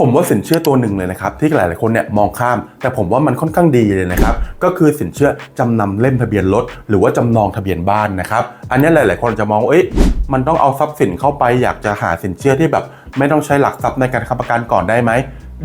ผมว่าสินเชื่อตัวหนึ่งเลยนะครับที่หลายๆคนเนี่ยมองข้าม แต่ผมว่ามันค่อนข้างดีเลยนะครับก็คือสินเชื่อจำนำเล่มทะเบียนรถหรือว่าจำนองทะเบียนบ้านนะครับอันนี้หลาย ๆ คนจะมองว่าเอ้ยมันต้องเอาทรัพย์สินเข้าไปอยากจะหาสินเชื่อที่แบบ ไม่ต้องใช้หลักทรัพย์ในการค้ำประกันก่อนได้ไหม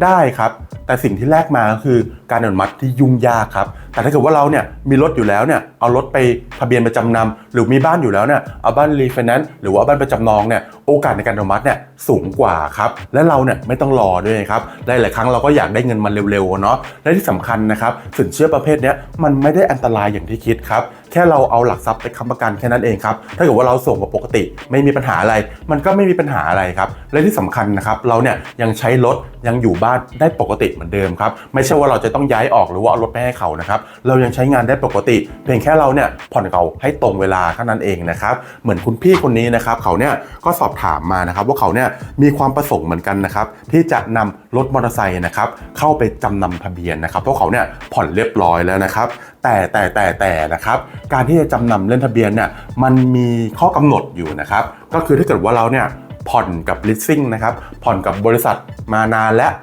ได้ครับแต่สิ่งที่แลกมาก็คือการอนุมัติที่ยุ่งยากครับ แต่ถ้าเกิดว่าเราเนี่ยมีรถอยู่แล้วเนี่ยเอารถไปทะเบียนไปจำนำหรือมีบ้านอยู่แล้วเนี่ยเอาบ้านรีไฟแนนซ์หรือว่าบ้านไปจำนองเนี่ยโอกาสในการอนุมัติเนี่ยสูงกว่าครับและเราเนี่ยไม่ต้องรอด้วยครับหลายๆครั้งเราก็อยากได้เงินมันเร็วๆเนาะและที่สำคัญนะครับสินเชื่อประเภทนี้มันไม่ได้อันตรายอย่างที่คิดครับแค่เราเอาหลักทรัพย์ไปค้ำประกันแค่นั้นเองครับถ้าเกิดว่าเราส่งกับปกติ ไม่มีปัญหาอะไร มันก็ไม่มีปัญหาอะไรครับและที่สำคัญนะครับเราเนี่ยยังใช้รถยังอยู่บ้านได้ปกติเหมือนเดิมครับ ไม่ใช่ว่าเราจะต้องย้ายออกหรือว่าเอารถไปให้เขานะครับ เรายังใช้งานได้ปกติ เพียงแค่เราเนี่ยผ่อนเขาให้ตรงเวลาเท่านั้นเองนะครับ เหมือนคุณพี่คนนี้นะครับเขาเนี่ยก็สอบถามมานะครับ ว่าเขาเนี่ยมีความประสงค์เหมือนกันนะครับ ที่จะนำรถมอเตอร์ไซค์นะครับเข้าไปจำนำทะเบียนนะครับ เพราะเขาเนี่ยผ่อนเรียบร้อยแล้วนะครับแต่แต่แต่แต่นะครับการที่จะจำนำเล่นทะเบียนเนี่ยมันมีข้อกำหนดอยู่นะครับ ก็คือถ้าเกิดว่าเราเนี่ยผ่อนกับ leasing นะครับผ่อนกับบริษัทมานานแล้ว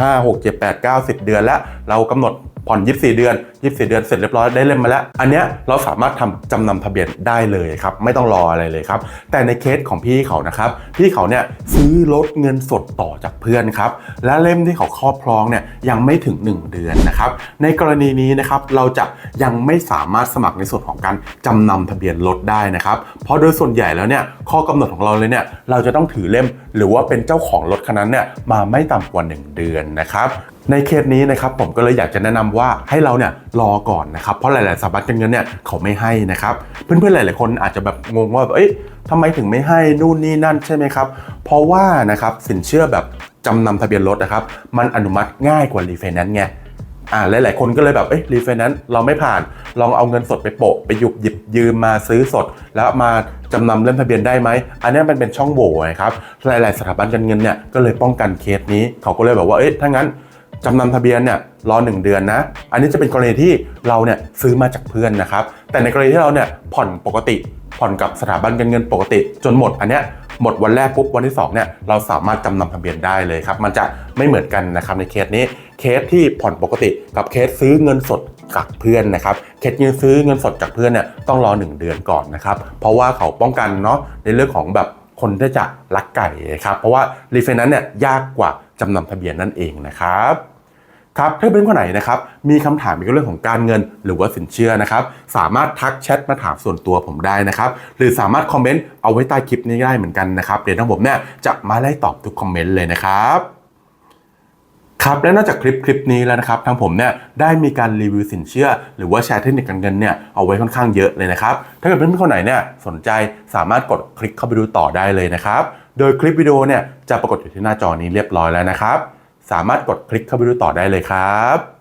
5 6 7 8 9 10 เดือนแล้ว เรากำหนด ผ่อน 24 เดือน 24 เดือนเสร็จเรียบร้อยได้เล่มมาแล้ว อันเนี้ยเราสามารถทำจำนำทะเบียนได้เลยครับ ไม่ต้องรออะไรเลยครับ แต่ในเคสของพี่เขานะครับ พี่เขาเนี่ยซื้อรถเงินสดต่อจากเพื่อนครับ และเล่มที่เขาครอบครองเนี่ยยังไม่ถึง 1 เดือนนะครับ ในกรณีนี้นะครับเราจะยังไม่สามารถสมัครในส่วนของการจำนำทะเบียนรถได้นะครับ เพราะโดยส่วนใหญ่แล้วเนี่ยข้อกำหนดของเราเลยเนี่ยเราจะต้องถือเล่ม หรือว่าเป็นเจ้าของรถคันนั้นเนี่ยมาไม่ต่ำกว่า 1 เดือนนะครับ ในเคสนี้นะครับผมก็เลยอยากจะแนะนำว่าให้เราเนี่ยรอก่อนนะครับเพราะหลาย ๆสถาบันการเงินเนี่ยเขาไม่ให้นะครับเพื่อนๆหลาย ๆ คนอาจจะแบบงงว่าเอ้ยทำไมถึงไม่ให้นู่นนี่นั่นใช่ไหมครับเพราะว่านะครับสินเชื่อแบบจำนำทะเบียนรถนะครับมันอนุมัติง่ายกว่ารีไฟแนนซ์ไงอ่าหลาย ๆ คนก็เลยแบบเอ้ยรีไฟแนนซ์เราไม่ผ่านลองเอาเงินสดไปโปะไปหยุบหยิบยืมมาซื้อสด แล้วมาจำนำเล่มทะเบียนได้ไหม อันนี้มันเป็นช่องโหว่ครับหลาย ๆ สถาบันการเงินเนี่ยก็เลยป้องกันเคสนี้เขาก็เลยแบบว่าเอ้ยถ้างั้น จำนำทะเบียนเนี่ยรอ 1 เดือนนะ อันนี้จะเป็นกรณีที่เราเนี่ยซื้อมาจากเพื่อนนะครับ แต่ในกรณีที่เราเนี่ยผ่อนปกติ ผ่อนกับสถาบันการเงินปกติ จนหมดอันเนี้ยหมดวันแรกปุ๊บวันที่2เนี่ยเราสามารถจำนำทะเบียนได้เลยครับ มันจะไม่เหมือนกันนะครับในเคสนี้เคสที่ผ่อนปกติกับเคสซื้อเงินสดจากเพื่อนนะครับเคสยืนซื้อเงินสดจากเพื่อนเนี่ยต้องรอ 1 เดือนก่อนนะครับเพราะว่าเขาป้องกันเนาะในเรื่องของแบบ คนที่จะลักไก่ครับเพราะว่ารีไฟแนนซ์เนี่ยยากกว่าจำนำทะเบียนนั่นเองนะครับครับถ้าเป็นคนไหนนะครับมีคำถามเกี่ยวกับเรื่องของการเงิน หรือว่าสินเชื่อนะครับสามารถทักแชทมาถามส่วนตัวผมได้นะครับหรือสามารถคอมเมนต์เอาไว้ใต้คลิปนี้ได้เหมือนกันนะครับเดี๋ยวทางผมเนี่ยจะมาไล่ตอบทุกคอมเมนต์เลยนะครับ ครับและนอกจากคลิปคลิปนี้แล้วนะครับทางผมเนี่ยได้มีการรีวิวสินเชื่อ หรือว่าแชร์เทคนิคการเงินเนี่ยเอาไว้ค่อนข้างเยอะเลยนะครับถ้าเกิดเพื่อนๆคนไหนเนี่ยสนใจสามารถกดคลิกเข้าไปดูต่อได้เลยนะครับโดยคลิปวิดีโอเนี่ยจะปรากฏอยู่ที่หน้าจอนี้เรียบร้อยแล้วนะครับสามารถกดคลิกเข้าไปดูต่อได้เลยครับ